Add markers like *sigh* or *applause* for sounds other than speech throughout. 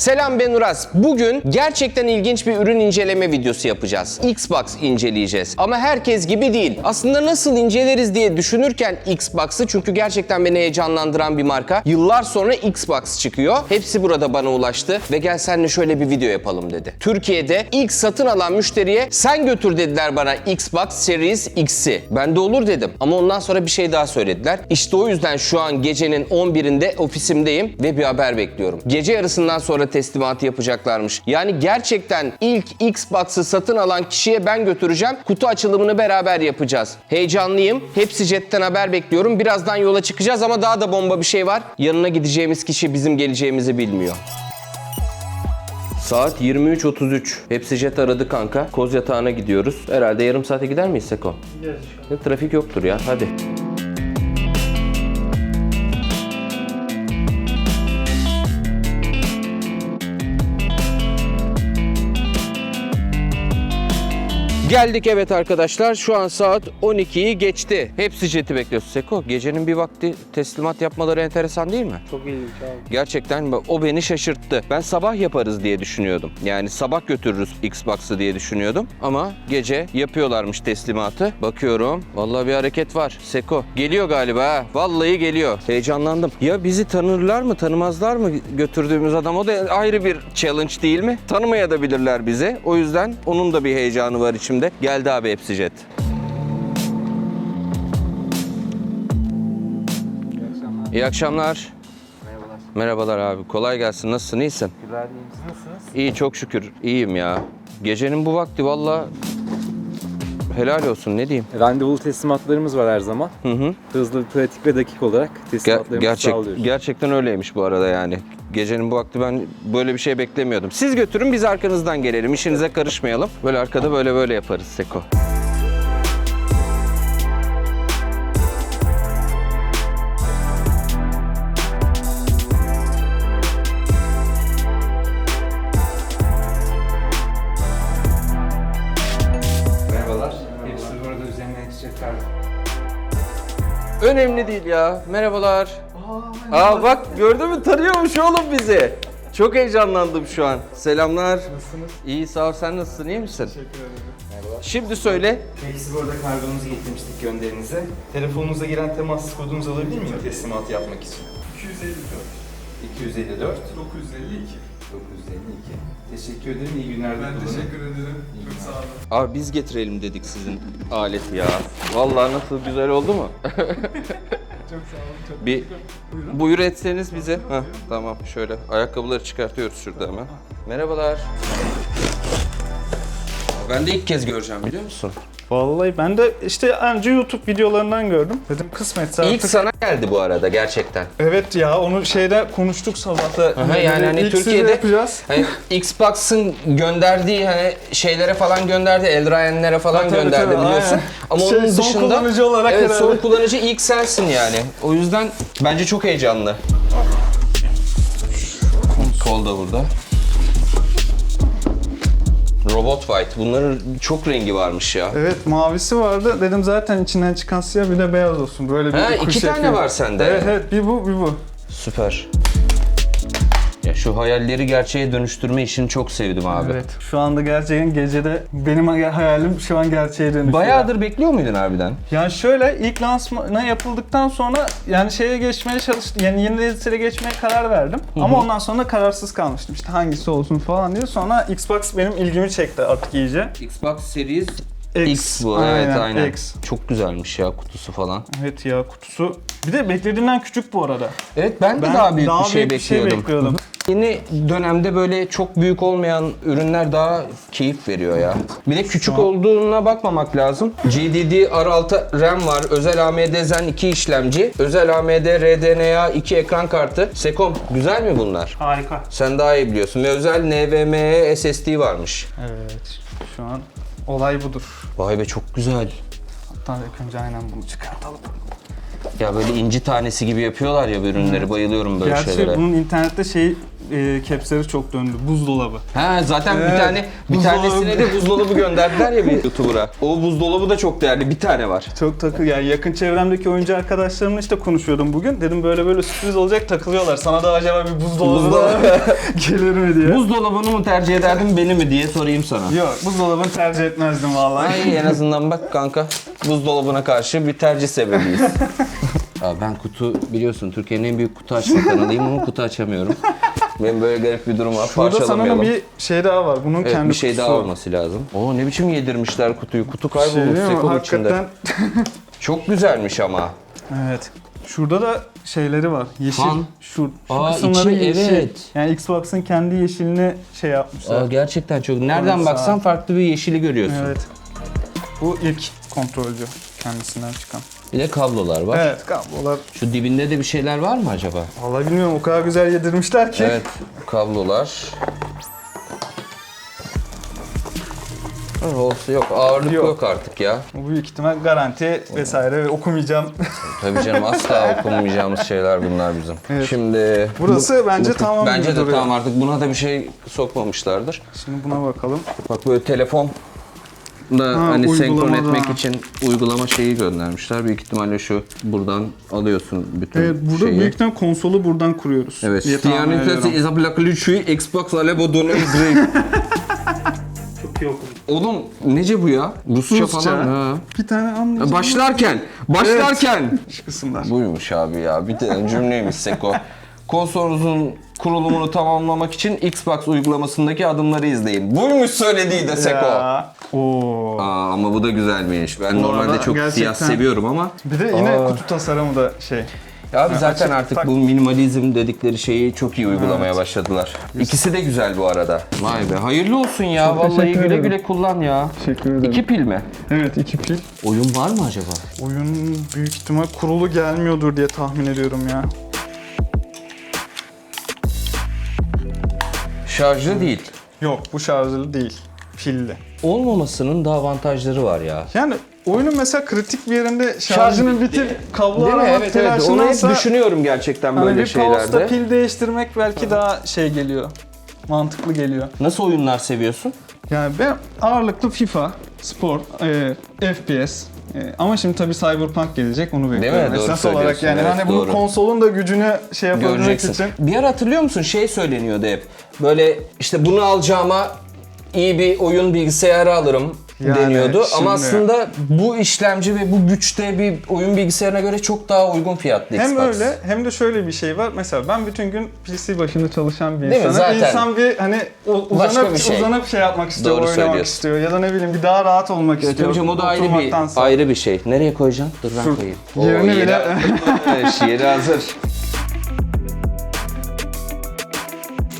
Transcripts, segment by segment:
Selam ben Uras. Bugün gerçekten ilginç bir ürün inceleme videosu yapacağız. Xbox inceleyeceğiz. Ama herkes gibi değil. Aslında nasıl inceleriz diye düşünürken Xbox'ı çünkü gerçekten beni heyecanlandıran bir marka. Yıllar sonra Xbox çıkıyor. Hepsi burada bana ulaştı ve gel seninle şöyle bir video yapalım dedi. Türkiye'de ilk satın alan müşteriye sen götür dediler bana Xbox Series X'i. Ben de olur dedim. Ama ondan sonra bir şey daha söylediler. İşte o yüzden şu an gecenin 11'inde ofisimdeyim ve bir haber bekliyorum. Gece yarısından sonra teslimatı yapacaklarmış. Yani gerçekten ilk Xbox'ı satın alan kişiye ben götüreceğim. Kutu açılımını beraber yapacağız. Heyecanlıyım. Hepsi jetten haber bekliyorum. Birazdan yola çıkacağız ama daha da bomba bir şey var. Yanına gideceğimiz kişi bizim geleceğimizi bilmiyor. Saat 23.33. Hepsi jet aradı kanka. Koz yatağına gidiyoruz. Herhalde yarım saate gider miyiz Seko? Ne trafik yoktur ya. Hadi. Geldik evet arkadaşlar. Şu an saat 12'yi geçti. Hepsi jeti bekliyoruz. Seko gecenin bir vakti teslimat yapmaları enteresan değil mi? Çok ilginç abi. Gerçekten o beni şaşırttı. Ben sabah yaparız diye düşünüyordum. Yani sabah götürürüz Xbox'ı diye düşünüyordum. Ama gece yapıyorlarmış teslimatı. Bakıyorum. Vallahi bir hareket var. Seko geliyor galiba ha. Vallahi geliyor. Heyecanlandım. Ya bizi tanırlar mı tanımazlar mı götürdüğümüz adam? O da ayrı bir challenge değil mi? Tanımaya da bilirler bizi. O yüzden onun da bir heyecanı var içimde. Geldi abi hepsi jet. İyi akşamlar. Merhabalar. Merhabalar abi. Kolay gelsin. Nasılsın? İyisin? Güzel değil misiniz? Nasılsınız? İyi çok şükür. İyiyim ya. Gecenin bu vakti valla helal olsun ne diyeyim. Randevulu teslimatlarımız var her zaman. Hı hı. Hızlı, pratik ve dakik olarak Ger- teslimatlarımızı gerçek sağlıyoruz. gerçekten öyleymiş bu arada yani. Gecenin bu vakti ben böyle bir şey beklemiyordum. Siz götürün biz arkanızdan gelelim. İşinize karışmayalım. Böyle arkada böyle böyle yaparız Seko. Önemli değil ya. Merhabalar. Aa bak gördün mü tanıyormuş oğlum bizi. Çok heyecanlandım şu an. Selamlar. Nasılsınız? İyi sağ ol sen nasılsın iyi misin? Teşekkür ederim. Merhabalar. Şimdi söyle. Eksi burada kargomuzu getirmiştik gönderinize. Telefonunuza giren temas kodunuzu alabilir miyim teslimatı yapmak için? 254, 254 952. 952. Teşekkür ederim. İyi günler Ben kullanın. teşekkür ederim. Çok sağ olun. Abi biz getirelim dedik sizin aleti ya. Vallahi nasıl güzel oldu mu? *laughs* Çok sağ olun. Çok Bir teşekkür Buyurun. buyur etseniz bize. Heh, tamam şöyle ayakkabıları çıkartıyoruz şurada hemen. Merhabalar. Ben de ilk kez göreceğim biliyor musun? Vallahi ben de işte önce YouTube videolarından gördüm. Dedim kısmetse İlk artık. sana geldi bu arada gerçekten. Evet ya onu şeyde konuştuk sabahta. Aha, yani hani İlk sizi Türkiye'de yapacağız. hani Xbox'ın gönderdiği hani şeylere falan gönderdi, Eldrayen'lere falan tabii, gönderdi tabii, biliyorsun. aynen. Ama Şey, onun son dışında kullanıcı olarak evet, son herhalde. kullanıcı ilk sensin yani. O yüzden bence çok heyecanlı. Kol da burada. Robot White. Bunların çok rengi varmış ya. Evet mavisi vardı. Dedim zaten içinden çıkan siyah bir de beyaz olsun. Böyle bir Ha, kuş iki tane yapayım. var sende. Evet evet bir bu bir bu. Süper. Şu hayalleri gerçeğe dönüştürme işini çok sevdim abi. Evet. Şu anda gerçekten gecede benim hayalim şu an gerçeğe dönüşüyor. Bayağıdır bekliyor muydun harbiden? Yani şöyle ilk lansmanı yapıldıktan sonra yani şeye geçmeye çalıştım. Yani yeni nesile geçmeye karar verdim. Ama ondan sonra kararsız kalmıştım. İşte hangisi olsun falan diye. Sonra Xbox benim ilgimi çekti artık iyice. Xbox Series X, X, bu evet aynen. X. Çok güzelmiş ya kutusu falan. Evet ya kutusu. Bir de beklediğimden küçük bu arada. Evet ben de Ben daha büyük daha bir şey büyük bir şey bekliyordum. bekliyordum. Yeni dönemde böyle çok büyük olmayan ürünler daha keyif veriyor ya. Bir de küçük olduğuna bakmamak lazım. GDD R6 RAM var. Özel AMD Zen 2 işlemci. Özel AMD RDNA 2 ekran kartı. Sekom güzel mi bunlar? Harika. Sen daha iyi biliyorsun. Ve özel NVMe SSD varmış. Evet. Şu an olay budur. Vay be çok güzel. Hatta ilk önce aynen bunu çıkartalım. Ya böyle inci tanesi gibi yapıyorlar ya bu ürünleri. Bayılıyorum böyle Gerçi şeylere. bunun internette şey e, capsleri çok döndü. Buzdolabı. Ha zaten bir Evet, tane bir buzdolabı. tanesine de buzdolabı gönderdiler ya bir *laughs* YouTuber'a. O buzdolabı da çok değerli. Bir tane var. Çok takı yani yakın çevremdeki oyuncu arkadaşlarımla işte konuşuyordum bugün. Dedim böyle böyle sürpriz olacak takılıyorlar. Sana da acaba bir buzdolabı, Buzdolabı. *laughs* gelir mi diye. Buzdolabını mı tercih ederdin beni mi diye sorayım sana. Yok buzdolabını tercih etmezdim vallahi. Ay en azından bak kanka buzdolabına karşı bir tercih sebebiyiz. *laughs* Ya ben kutu biliyorsun Türkiye'nin en büyük kutu açma kanalıyım ama kutu açamıyorum. Benim böyle garip bir durum var. Burada sanırım Parçalamayalım. bir şey daha var. Bunun Evet, kendi bir şey daha kutusu. olması lazım. Oo ne biçim yedirmişler kutuyu. Kutu Şey kaybolmuş değil mi? Seko'nun içinde. Hakikaten *laughs* Çok güzelmiş ama. evet. Şurada da şeyleri var. Yeşil. Fan. Şu, şu Aa, kısımları içi- yeşil. evet. Yani Xbox'ın kendi yeşilini şey yapmışlar. Aa, gerçekten çok. Nereden Evet, baksan sağ farklı bir yeşili görüyorsun. Evet. Bu ilk kontrolcü kendisinden çıkan. Bir de kablolar var. Evet kablolar. Şu dibinde de bir şeyler var mı acaba? Vallahi bilmiyorum o kadar güzel yedirmişler ki. Evet, kablolar. Oh, olsa yok, ağırlık yok. Yok. artık ya. Bu büyük ihtimal garanti vesaire ve okumayacağım. Tabii canım asla *laughs* okumayacağımız şeyler bunlar bizim. Evet. Şimdi Burası bence tamam gibi Bence de duruyor. tamam artık buna da bir şey sokmamışlardır. Şimdi buna bakalım. Bak böyle telefon da Ha, hani senkron etmek için uygulama şeyi göndermişler. Büyük ihtimalle şu buradan alıyorsun bütün Evet burada şeyi. büyük ihtimal konsolu buradan kuruyoruz. Evet. diye tahmin Stiyani ediyorum. Fesi izaplak lüçüyü Xbox Alebo Donum *laughs* Çok iyi okudum. Oğlum nece bu ya? Rusça, Rusça. falan. Ha. Bir tane anlayacağım. Başlarken, başlarken. Şu kısımlar. Buymuş abi ya. Bir de cümleymişsek o. *laughs* Konsolunuzun kurulumunu tamamlamak için Xbox uygulamasındaki adımları izleyin. Buymuş söylediği de Seko. Ya. Oo. Aa, ama bu da güzelmiş. Ben Bu normalde arada çok gerçekten- siyah seviyorum ama. Bir de yine Aa. kutu tasarımı da şey. Ya abi zaten açık artık tak- bu minimalizm dedikleri şeyi çok iyi uygulamaya başladılar. İkisi de güzel bu arada. Vay be hayırlı olsun ya. Çok Vallahi teşekkür güle ederim. güle kullan ya. Teşekkür ederim. İki pil mi? Evet iki pil. Oyun var mı acaba? Oyun büyük ihtimal kurulu gelmiyordur diye tahmin ediyorum ya. Şarjlı değil. Yok bu şarjlı değil. Pilli. Olmamasının da avantajları var ya. Yani oyunun mesela kritik bir yerinde şarjını bitti. bitir, kablo Değil mi? aramak Evet evet. Onu hep telaşındansa düşünüyorum gerçekten hani böyle bir şeylerde. pil değiştirmek belki daha şey geliyor. Mantıklı geliyor. Nasıl oyunlar seviyorsun? Yani ben ağırlıklı FIFA, spor, e, FPS. E, ama şimdi tabii Cyberpunk gelecek onu bekliyorum. mi? Doğru Esas olarak yani evet, hani bu doğru. konsolun da gücünü şey yapabilmek için. Bir ara hatırlıyor musun şey söyleniyordu hep. Böyle işte bunu alacağıma iyi bir oyun bilgisayarı alırım Yani deniyordu. şimdi- Ama aslında bu işlemci ve bu güçte bir oyun bilgisayarına göre çok daha uygun fiyatlı Hem Xbox. öyle hem de şöyle bir şey var. Mesela ben bütün gün PC başında çalışan bir Değil mi? insanım. Zaten. İnsan bir hani u- Başka uzanıp bir şey. uzanıp şey yapmak istiyor, Doğru oynamak söylüyorsun. istiyor ya da ne bileyim bir daha rahat olmak istiyor. tabii canım, o da ayrı bir oturmaktansa. ayrı bir şey. Nereye koyacaksın? Dur ben koyayım. yerini yeri, bile- *laughs* yeri hazır.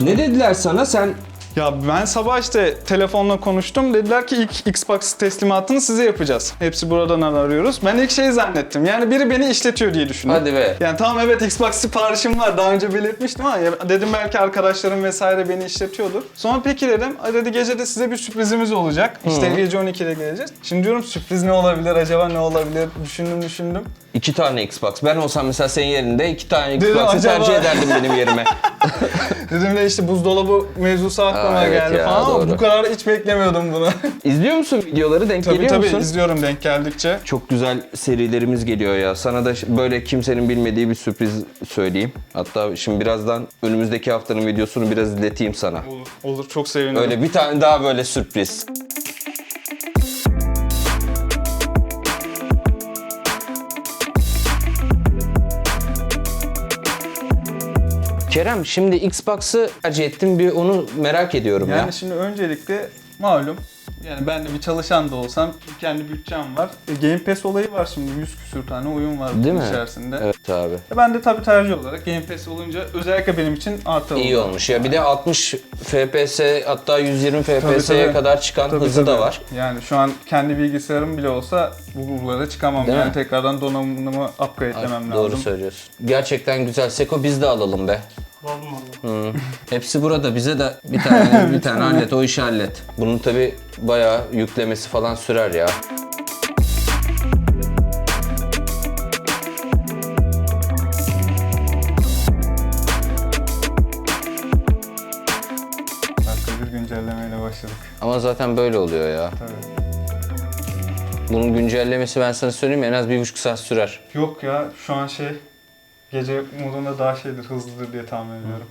Ne dediler sana? Sen Ya ben sabah işte telefonla konuştum. Dediler ki ilk Xbox teslimatını size yapacağız. Hepsi buradan arıyoruz. Ben ilk şey zannettim. Yani biri beni işletiyor diye düşündüm. hadi be. Yani tamam evet Xbox siparişim var. Daha önce belirtmiştim ama ya dedim belki arkadaşlarım vesaire beni işletiyordur. Sonra peki dedim. "Ay dedi gece de size bir sürprizimiz olacak. İşte gece 12'de geleceğiz. Şimdi diyorum sürpriz ne olabilir acaba ne olabilir? Düşündüm düşündüm. İki tane Xbox. Ben olsam mesela senin yerinde iki tane Xbox'ı acaba- tercih ederdim benim yerime. *laughs* *laughs* Dedim de işte buzdolabı mevzusu aklıma Aa, evet geldi ya, falan ama doğru. bu kadar hiç beklemiyordum bunu. *laughs* İzliyor musun videoları? Denk tabii geliyor tabii musun? izliyorum denk geldikçe. Çok güzel serilerimiz geliyor ya. Sana da böyle kimsenin bilmediği bir sürpriz söyleyeyim. Hatta şimdi birazdan önümüzdeki haftanın videosunu biraz izleteyim sana. Olur, olur çok sevinirim. Öyle bir tane daha böyle sürpriz. Kerem şimdi Xbox'ı tercih ettim bir onu merak ediyorum Yani ya. şimdi öncelikle malum yani ben de bir çalışan da olsam kendi bütçem var. E, Game Pass olayı var şimdi 100 küsür tane oyun var Değil mi? içerisinde. Evet abi. E, Ben de tabii tercih olarak Game Pass olunca özellikle benim için artı İyi oldu. olmuş ya. Bir de 60 FPS hatta 120 FPS'ye tabii. kadar çıkan Tabii, hızı da tabii. var. Yani şu an kendi bilgisayarım bile olsa bu buralara çıkamam. Değil yani mi? tekrardan donanımımı upgrade'lemem lazım. Doğru söylüyorsun. Gerçekten güzel. Seko biz de alalım be. Hı. Hepsi burada. Bize de bir tane bir tane *laughs* hallet. O işi hallet. Bunun tabi bayağı yüklemesi falan sürer ya. Ama zaten böyle oluyor ya. Tabii. Bunun güncellemesi ben sana söyleyeyim en az bir buçuk saat sürer. Yok ya şu an şey gece modunda daha şeydir, hızlıdır diye tahmin ediyorum.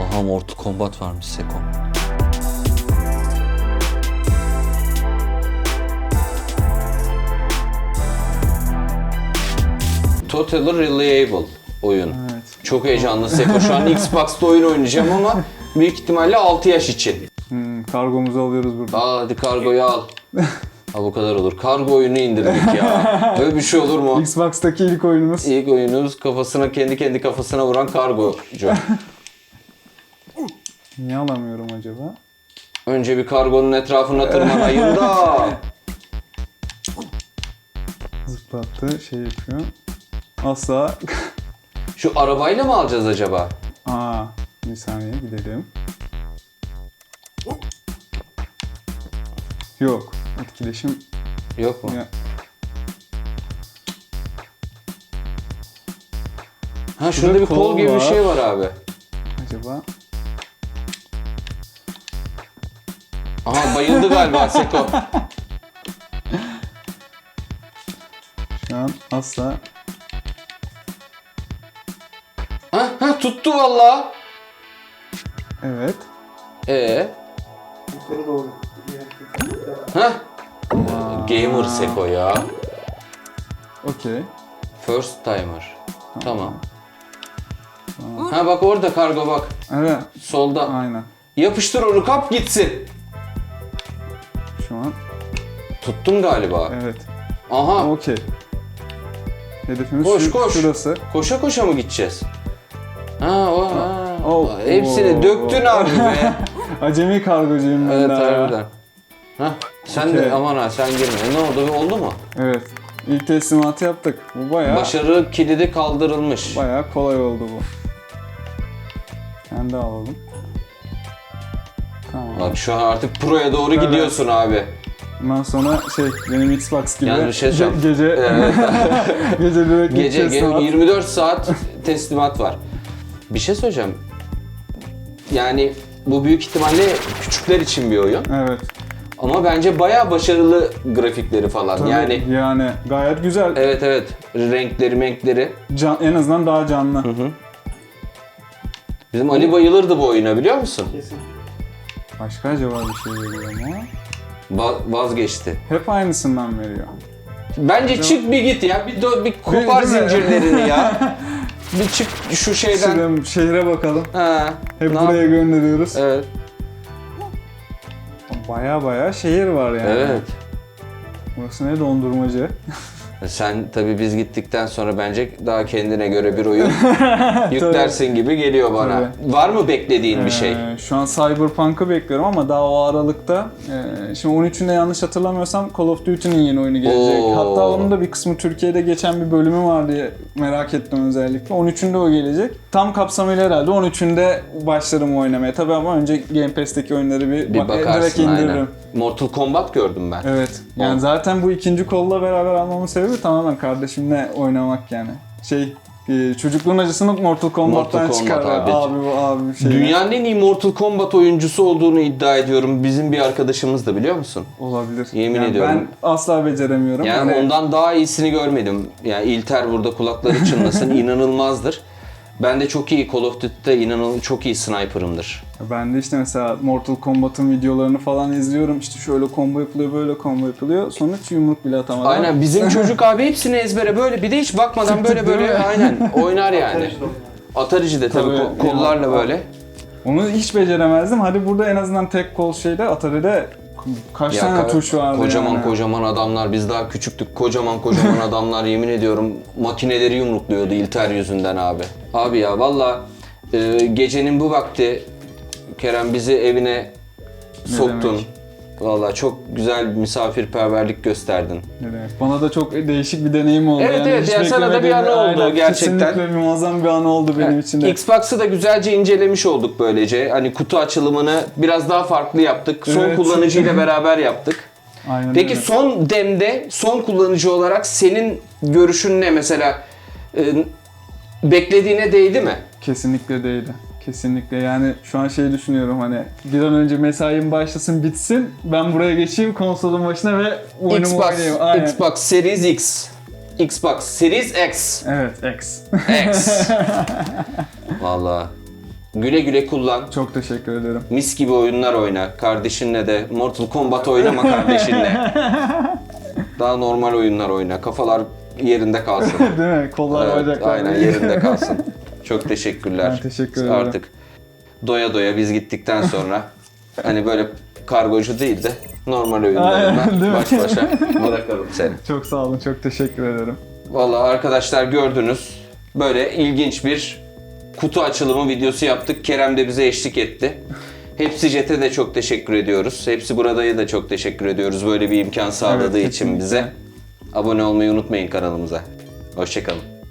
Aha Mortal Kombat varmış Seko. Totally Reliable oyun. Evet. Çok heyecanlı Seko. Şu an Xbox'ta oyun oynayacağım ama büyük ihtimalle 6 yaş için. Hmm, kargomuzu alıyoruz burada. Aa hadi kargoyu al. Ha bu kadar olur. Kargo oyunu indirdik ya. *laughs* Böyle bir şey olur mu? Xbox'taki ilk oyunumuz. İlk oyunumuz kafasına kendi kendi kafasına vuran kargocu. *laughs* Niye alamıyorum acaba? Önce bir kargonun etrafına tırmanayım da. *laughs* Zıplattı, şey yapıyor. Asla... Şu arabayla mı alacağız acaba? Aa, bir saniye gidelim. Yok, etkileşim Yok mu? ya, Ha şurada bir kol kol gibi bir var. şey var abi. acaba. Aha bayıldı galiba *laughs* Seko. Şu an asla tuttu valla. evet. Ee? Ha? Gamer Seko ya. Okey. First timer. Tamam. Ha bak orada kargo bak. Evet, Solda. aynen. Yapıştır onu kap gitsin. Şu an Tuttun galiba. evet. Aha. Okey. Hedefimiz Koş, şu- koş. şurası. Koşa koşa mı gideceğiz? Ha o ha. Oh, Hepsini oh, döktün oh. abi be. *laughs* Acemi kargocuyum ben evet daha harbiden. Ha sen Okey. de aman ha sen girme. Ne oldu? Oldu mu? Evet. İlk teslimatı yaptık. Bu bayağı Başarı kilidi kaldırılmış. bayağı kolay oldu bu. Kendi alalım. Tamam. Bak şu an artık pro'ya doğru Evet. gidiyorsun abi. Bundan sonra şey benim Xbox gibi bir şey ge- *laughs* gece Evet. *laughs* gece Gece ge- teslimat. 24 saat teslimat var. Bir şey söyleyeceğim. Yani bu büyük ihtimalle küçükler için bir oyun. Evet. Ama bence bayağı başarılı grafikleri falan. Tabii, Yani yani gayet güzel. evet evet renkleri renkleri. Can, en azından daha canlı. Bizim Ali bayılırdı bu oyuna biliyor musun? Başka acaba bir şey veriyor mu? Va- vazgeçti. Hep aynısından veriyor. Bence çık bir git ya. Bir, dö- bir kopar zincirlerini ya. *laughs* bir çık şu şeyden. Şuraya şehre bakalım. Ha. Hep ne buraya yap- gönderiyoruz. Evet. Baya baya şehir var yani. Evet. Burası ne dondurmacı. *laughs* Sen tabii biz gittikten sonra bence daha kendine göre bir oyun *laughs* yüklersin gibi geliyor bana. Var mı beklediğin bir şey? Ee, şu an Cyberpunk'ı bekliyorum ama daha o aralıkta. e, şimdi 13'ünde yanlış hatırlamıyorsam Call of Duty'nin yeni oyunu gelecek. Oo. Hatta onun da bir kısmı Türkiye'de geçen bir bölümü var diye merak ettim özellikle. 13'ünde o gelecek. Tam kapsamıyla herhalde 13'ünde başlarım oynamaya. Tabii ama önce Game Pass'teki oyunları bir, Bir bak- e, direkt bakarsın indiririm. aynen. Mortal Kombat gördüm ben. Evet. Yani Ol- zaten bu ikinci kolla beraber almamın sebebi tamamen kardeşimle oynamak yani. Şey e, çocukluğun acısını Mortal Kombat'tan Mortal Kombat çıkar. abi. Abi. bu abi bir şey. Dünyanın en iyi Mortal Kombat oyuncusu olduğunu iddia ediyorum. Bizim bir arkadaşımız da biliyor musun? olabilir. Yemin Yani ediyorum. Ben asla beceremiyorum. Yani Hani ondan daha iyisini görmedim. Yani İlter burada kulakları çınlasın *laughs* inanılmazdır. Ben de çok iyi Call of Duty'de inanıl çok iyi sniper'ımdır. ben de işte mesela Mortal Kombat'ın videolarını falan izliyorum. İşte şöyle combo yapılıyor, böyle combo yapılıyor. Sonuç yumruk bile atamadan. Aynen bizim *laughs* çocuk abi hepsini ezbere böyle bir de hiç bakmadan böyle böyle aynen oynar yani. Atarici de tabii, Tabii, ko- kollarla böyle. Onu hiç beceremezdim. Hadi burada en azından tek kol şeyde Atari'de kaç tane ka- tuş vardı Kocaman yani. kocaman adamlar biz daha küçüktük. Kocaman kocaman *laughs* adamlar yemin ediyorum makineleri yumrukluyordu İlter yüzünden abi. Abi ya valla e, gecenin bu vakti Kerem bizi evine soktun. demek? Valla çok güzel bir misafirperverlik gösterdin. Demek? Bana da çok değişik bir deneyim oldu. Evet, evet, hiç yani sana da bir anı oldu Aynen, gerçekten. Kesinlikle bir muazzam bir anı oldu benim için de. Xbox'ı da güzelce incelemiş olduk böylece. Hani kutu açılımını biraz daha farklı yaptık. Son Evet. kullanıcıyla *laughs* beraber yaptık. Aynen Peki öyle. son demde son kullanıcı olarak senin görüşün ne mesela? Ee, beklediğine değdi mi? Kesinlikle değil. Kesinlikle yani şu an şey düşünüyorum hani bir an önce mesaim başlasın bitsin ben buraya geçeyim konsolun başına ve oyunumu Xbox, oynayayım. Aynen. Xbox Series X, Xbox Series X, Evet X. X. *laughs* Vallahi güle güle kullan. Çok teşekkür ederim. Mis gibi oyunlar oyna. Kardeşinle de Mortal Kombat oynama kardeşinle. *laughs* Daha normal oyunlar oyna. Kafalar yerinde kalsın. *laughs* Değil mi? Kollar Evet, bacaklar. aynen yerinde kalsın. Çok teşekkürler. Ben teşekkür ederim. Artık doya doya biz gittikten sonra hani böyle kargocu değil de normal mi? baş başa bırakalım seni. *laughs* Çok sağ olun. Çok teşekkür ederim. Vallahi arkadaşlar gördünüz. Böyle ilginç bir kutu açılımı videosu yaptık. Kerem de bize eşlik etti. Hepsi Jet'e de çok teşekkür ediyoruz. Hepsi burada'ya da çok teşekkür ediyoruz böyle bir imkan sağladığı Evet, için kesinlikle. bize. Abone olmayı unutmayın kanalımıza. Hoşçakalın.